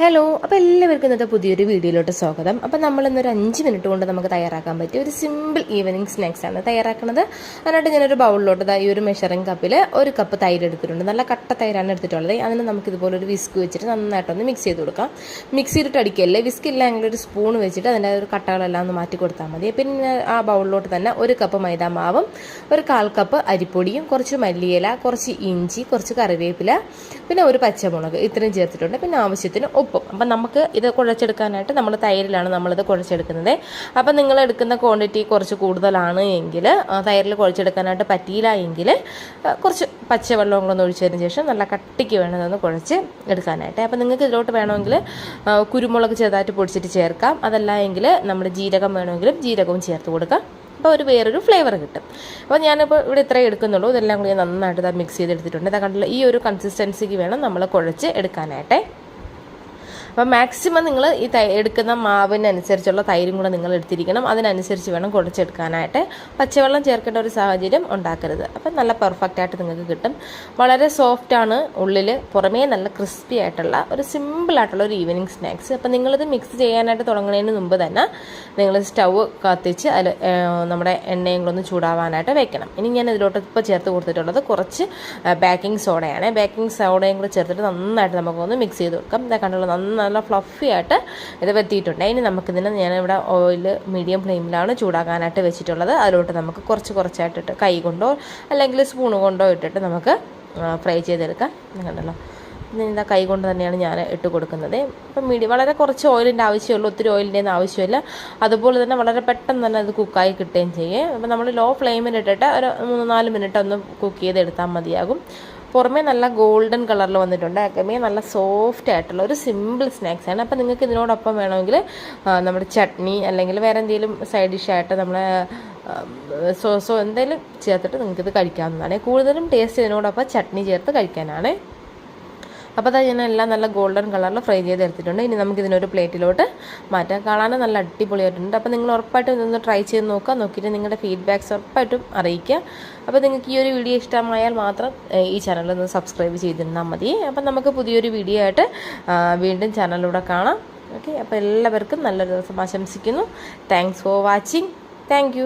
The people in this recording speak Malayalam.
ഹലോ അപ്പോൾ എല്ലാവർക്കും ഇന്നത്തെ പുതിയൊരു വീഡിയോയിലോട്ട് സ്വാഗതം. അപ്പോൾ നമ്മൾ ഇന്നൊരു അഞ്ച് മിനിറ്റ് കൊണ്ട് നമുക്ക് തയ്യാറാക്കാൻ പറ്റിയ ഒരു സിമ്പിൾ ഈവനിങ് സ്നാക്സ് ആണ് തയ്യാറാക്കുന്നത് അതിനായിട്ട് ഞാനൊരു ബൗളിലോട്ട് ഈ ഒരു മെഷറിംഗ് കപ്പിൽ ഒരു കപ്പ് തൈര് എടുത്തിട്ടുണ്ട്. നല്ല കട്ട തൈരാണ് എടുത്തിട്ടുള്ളത്. അതിന് നമുക്ക് ഇതുപോലെ ഒരു വിസ്ക് വെച്ചിട്ട് നന്നായിട്ടൊന്ന് മിക്സ് ചെയ്ത് കൊടുക്കാം. മിക്സ് ചെയ്തിട്ട് അടിക്കല്ലേ? വിസ്ക് ഇല്ലെങ്കിൽ ഒരു സ്പൂൺ വെച്ചിട്ട് അതിന്റെ ഒരു കട്ടകളെല്ലാം ഒന്ന് മാറ്റി കൊടുത്താൽ മതി. പിന്നെ ആ ബൗളിലോട്ട് തന്നെ ഒരു കപ്പ് മൈദാ മാവും ഒരു കാൽ കപ്പ് അരിപ്പൊടിയും കുറച്ച് മല്ലിയില കുറച്ച് ഇഞ്ചി കുറച്ച് കറിവേപ്പില പിന്നെ ഒരു പച്ചമുളക് ഇത്രയും ചേർത്തിട്ടുണ്ട്. പിന്നെ ആവശ്യത്തിന് ഉപ്പും. അപ്പം നമുക്ക് ഇത് കുഴച്ചെടുക്കാനായിട്ട് നമ്മൾ തൈരിലാണ് നമ്മളിത് കുഴച്ചെടുക്കുന്നത്. അപ്പം നിങ്ങൾ എടുക്കുന്ന ക്വാണ്ടിറ്റി കുറച്ച് കൂടുതലാണ് എങ്കിൽ തൈരിൽ കുഴച്ചെടുക്കാനായിട്ട് പറ്റിയില്ല എങ്കിൽ കുറച്ച് പച്ചവെള്ളം കൂടെ ഒന്ന് ഒഴിച്ചതിന് ശേഷം നല്ല കട്ടിക്ക് വേണം ഇതൊന്ന് കുഴച്ച് എടുക്കാനായിട്ട്. അപ്പം നിങ്ങൾക്ക് ഇതിലോട്ട് വേണമെങ്കിൽ കുരുമുളക് ചെറുതായിട്ട് പൊടിച്ചിട്ട് ചേർക്കാം. അതല്ല എങ്കിൽ നമ്മൾ ജീരകം വേണമെങ്കിലും ജീരകവും ചേർത്ത് കൊടുക്കാം. അപ്പോൾ ഒരു വേറൊരു ഫ്ലേവർ കിട്ടും. അപ്പോൾ ഞാനിപ്പോൾ ഇവിടെ ഇത്രയും എടുക്കുന്നുള്ളൂ. ഇതെല്ലാം കൂടി നന്നായിട്ട് മിക്സ് ചെയ്തെടുത്തിട്ടുണ്ട്. ഇതാ കണ്ടില്ല ഈ ഒരു കൺസിസ്റ്റൻസിക്ക് വേണം നമ്മൾ കുഴച്ച് എടുക്കാനായിട്ട്. അപ്പോൾ മാക്സിമം നിങ്ങൾ ഈ തൈ എടുക്കുന്ന മാവിനനുസരിച്ചുള്ള തൈരും കൂടെ നിങ്ങൾ എടുത്തിരിക്കണം. അതിനനുസരിച്ച് വേണം കുഴച്ചെടുക്കാനായിട്ട്. പച്ചവെള്ളം ചേർക്കേണ്ട ഒരു സാഹചര്യം ഉണ്ടാക്കരുത്. അപ്പം നല്ല പെർഫെക്റ്റ് ആയിട്ട് നിങ്ങൾക്ക് കിട്ടും. വളരെ സോഫ്റ്റ് ആണ് ഉള്ളിൽ പുറമേ നല്ല ക്രിസ്പി ആയിട്ടുള്ള ഒരു സിമ്പിൾ ആയിട്ടുള്ള ഒരു ഈവനിങ് സ്നാക്സ് അപ്പം നിങ്ങളിത് മിക്സ് ചെയ്യാനായിട്ട് തുടങ്ങുന്നതിന് മുമ്പ് തന്നെ നിങ്ങൾ സ്റ്റൗ കത്തിച്ച് അതിൽ നമ്മുടെ എണ്ണയും കൂടെ ഒന്ന് ചൂടാവാനായിട്ട് വെക്കണം. ഇനി ഞാൻ ഇതിലോട്ട് ഇപ്പോൾ ചേർത്ത് കൊടുത്തിട്ടുള്ളത് കുറച്ച് ബേക്കിംഗ് സോഡയാണ് ബേക്കിംഗ് സോഡയും കൂടെ ചേർത്തിട്ട് നന്നായിട്ട് നമുക്കൊന്ന് മിക്സ് ചെയ്ത് കൊടുക്കാം. ഇതാ കണ്ടുള്ള നന്ന നല്ല ഫ്ലഫി ആയിട്ട് ഇത് വെത്തിയിട്ടുണ്ട്. ഇനി നമുക്കിതിന് ഞാനിവിടെ ഓയിൽ മീഡിയം ഫ്ലെയിമിലാണ് ചൂടാക്കാനായിട്ട് വെച്ചിട്ടുള്ളത്. അതിലോട്ട് നമുക്ക് കുറച്ച് കുറച്ചായിട്ടിട്ട് കൈ കൊണ്ടോ അല്ലെങ്കിൽ സ്പൂൺ കൊണ്ടോ ഇട്ടിട്ട് നമുക്ക് ഫ്രൈ ചെയ്തെടുക്കാം. കണ്ടല്ലോ. ഇതാ കൈ കൊണ്ട് തന്നെയാണ് ഞാൻ ഇട്ട് കൊടുക്കുന്നത്. ഇപ്പം മീഡിയം വളരെ കുറച്ച് ഓയിലിന്റെ ആവശ്യമുള്ളൂ. ഒത്തിരി ഓയിലിന്റെ ഒന്നും ആവശ്യമില്ല. അതുപോലെ തന്നെ വളരെ പെട്ടെന്ന് തന്നെ അത് കുക്കായി കിട്ടുകയും ചെയ്യും. അപ്പം നമ്മൾ ലോ ഫ്ലെയിമിൽ ഇട്ടിട്ട് ഒരു മൂന്ന് നാല് മിനിറ്റ് ഒന്ന് കുക്ക് ചെയ്തെടുത്താൽ മതിയാകും. പുറമേ നല്ല ഗോൾഡൻ കളറിൽ വന്നിട്ടുണ്ട്. അകമേ നല്ല സോഫ്റ്റ് ആയിട്ടുള്ള ഒരു സിമ്പിൾ സ്നാക്സ് ആണ്. അപ്പോൾ നിങ്ങൾക്ക് ഇതിനോടൊപ്പം വേണമെങ്കിൽ നമ്മുടെ ചട്നി അല്ലെങ്കിൽ വേറെ എന്തെങ്കിലും സൈഡ് ഡിഷായിട്ട് നമ്മളെ സോസോ എന്തെങ്കിലും ചേർത്തിട്ട് നിങ്ങൾക്കിത് കഴിക്കാവുന്നതാണ്. കൂടുതലും ടേസ്റ്റ് ഇതിനോടൊപ്പം ചട്നി ചേർത്ത് കഴിക്കാനാണ്. അപ്പോൾ അതാ ഞാൻ എല്ലാം നല്ല ഗോൾഡൻ കളറിൽ ഫ്രൈ ചെയ്ത് എടുത്തിട്ടുണ്ട് ഇനി നമുക്ക് ഇതിനൊരു പ്ലേറ്റിലോട്ട് മാറ്റാം. കാണാനും നല്ല അടിപൊളിയായിട്ടുണ്ട്. അപ്പോൾ നിങ്ങൾ ഉറപ്പായിട്ടും ഇതൊന്ന് ട്രൈ ചെയ്ത് നോക്കുക നോക്കിയിട്ട് നിങ്ങളുടെ ഫീഡ്ബാക്ക്സ് ഉറപ്പായിട്ടും അറിയിക്കുക അപ്പോൾ നിങ്ങൾക്ക് ഈ ഒരു വീഡിയോ ഇഷ്ടമായാൽ മാത്രം ഈ ചാനൽ ഒന്ന് സബ്സ്ക്രൈബ് ചെയ്തിരുന്നാൽ മതി. അപ്പം നമുക്ക് പുതിയൊരു വീഡിയോ ആയിട്ട് വീണ്ടും ചാനലിലൂടെ കാണാം. ഓക്കെ അപ്പോൾ എല്ലാവർക്കും നല്ലൊരു ദിവസം ആശംസിക്കുന്നു. Thanks for watching thank